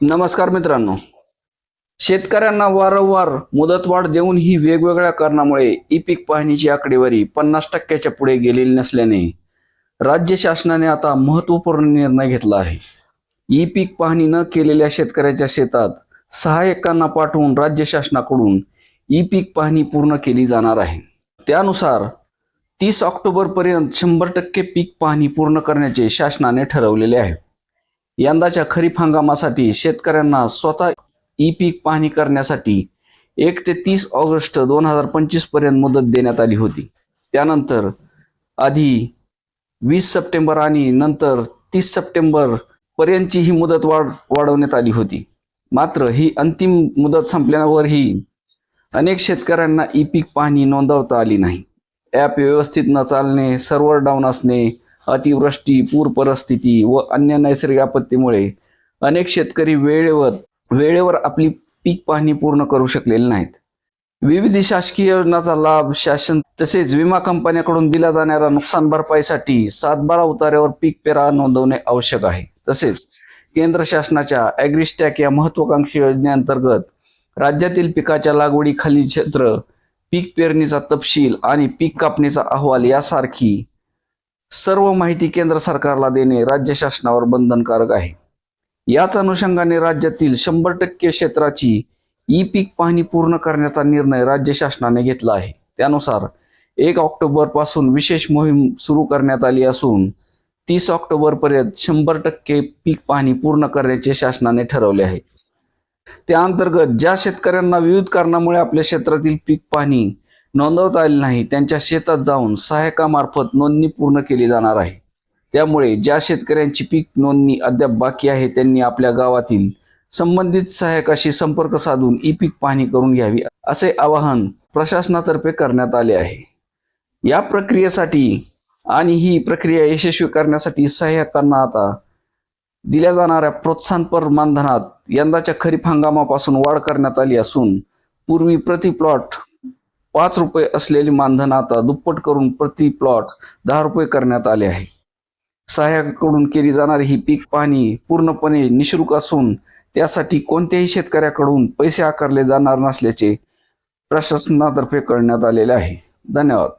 नमस्कार मित्रांनो. शेतकऱ्यांना वारंवार मुदतवाढ देऊनही वेगवेगळ्या कारणामुळे ई पीक पाहणीची आकडेवारी पन्नास टक्क्याच्या पुढे गेलेली नसल्याने राज्य शासनाने आता महत्त्वपूर्ण निर्णय घेतला आहे. ई पीक पाहणी न केलेल्या शेतकऱ्याच्या शेतात सहाय्यकांना पाठवून राज्य शासनाकडून ई पीक पाहणी पूर्ण केली जाणार आहे. त्यानुसार तीस ऑक्टोबर पर्यंत शंभर टक्के पीक पाहणी पूर्ण करण्याचे शासनाने ठरवलेले आहे. यंदाच्या खरीप हंगामासाठी शेतकऱ्यांना स्वतः ई पीक पाहणी करण्यासाठी एक ते तीस ऑगस्ट दोन हजार पंचवीसपर्यंत मुदत देण्यात आली होती. त्यानंतर आधी वीस सप्टेंबर आणि नंतर तीस सप्टेंबर पर्यंतची ही मुदत वाढ वाढवण्यात आली होती. मात्र ही अंतिम मुदत संपल्यावरही अनेक शेतकऱ्यांना ई पीक पाहणी नोंदवता आली नाही. ॲप व्यवस्थित न चालणे सर्व्हर डाऊन असणे अतिवृष्टी पूर परिस्थिती व अन्य नैसर्गिक आपत्तीमुळे अनेक शेतकरी वेळेवर वेळेवर आपली पीक पाहणी पूर्ण करू शकलेले नाहीत. विविध शासकीय योजनांचा लाभ शासन तसेच विमा कंपन्याकडून दिला जाणाऱ्या नुकसान भरपाईसाठी सातबारा उतार्यावर पीक पेरा नोंदवणे आवश्यक आहे. तसेच केंद्र शासनाच्या ॲग्रिस्टॅक या महत्वाकांक्षी योजनेअंतर्गत राज्यातील पिकाच्या लागवडीखालील क्षेत्र पीक पेरणीचा तपशील आणि पीक कापणीचा अहवाल यासारखी सर्व माहिती केंद्र सरकारला देणे राज्य शासनावर बंधनकारक आहे. याच अनुषंगाने राज्यातील शंभर टक्के क्षेत्राची ई पीक पाहणी पूर्ण करण्याचा निर्णय राज्य शासनाने घेतला आहे. त्यानुसार एक ऑक्टोबरपासून विशेष मोहीम सुरू करण्यात आली असून तीस ऑक्टोबरपर्यंत शंभर टक्के पीक पाहणी पूर्ण करण्याचे शासनाने ठरवले आहे. त्या अंतर्गत ज्या शेतकऱ्यांना विविध कारणामुळे आपल्या क्षेत्रातील पीक पाहणी नोंदवता आली नाही त्यांच्या शेतात जाऊन सहाय्यकामार्फत नोंदणी पूर्ण केली जाणार आहे. त्यामुळे ज्या शेतकऱ्यांची पीक नोंदणी अद्याप बाकी आहे त्यांनी आपल्या गावातील संबंधित सहायकाशी संपर्क साधून ई पीक पाहणी करून घ्यावी असे आवाहन प्रशासनातर्फे करण्यात आले आहे. या प्रक्रियेसाठी आणि ही प्रक्रिया यशस्वी करण्यासाठी सहाय्यकांना आता दिल्या जाणाऱ्या प्रोत्साहनपर मानधनात यंदाच्या खरीप हंगामापासून वाढ करण्यात आली असून पूर्वी प्रति प्लॉट पाच रुपये असलेली मानधन आता दुप्पट करून प्रति प्लॉट दहा रुपये करण्यात आले आहे. सहाय्यकाकडून केली जाणारी ही पीक पाहणी पूर्णपणे निशुल्क असून त्यासाठी कोणत्याही शेतकऱ्याकडून पैसे आकारले जाणार नसल्याचे प्रशासनातर्फे कळण्यात आलेले आहे. धन्यवाद.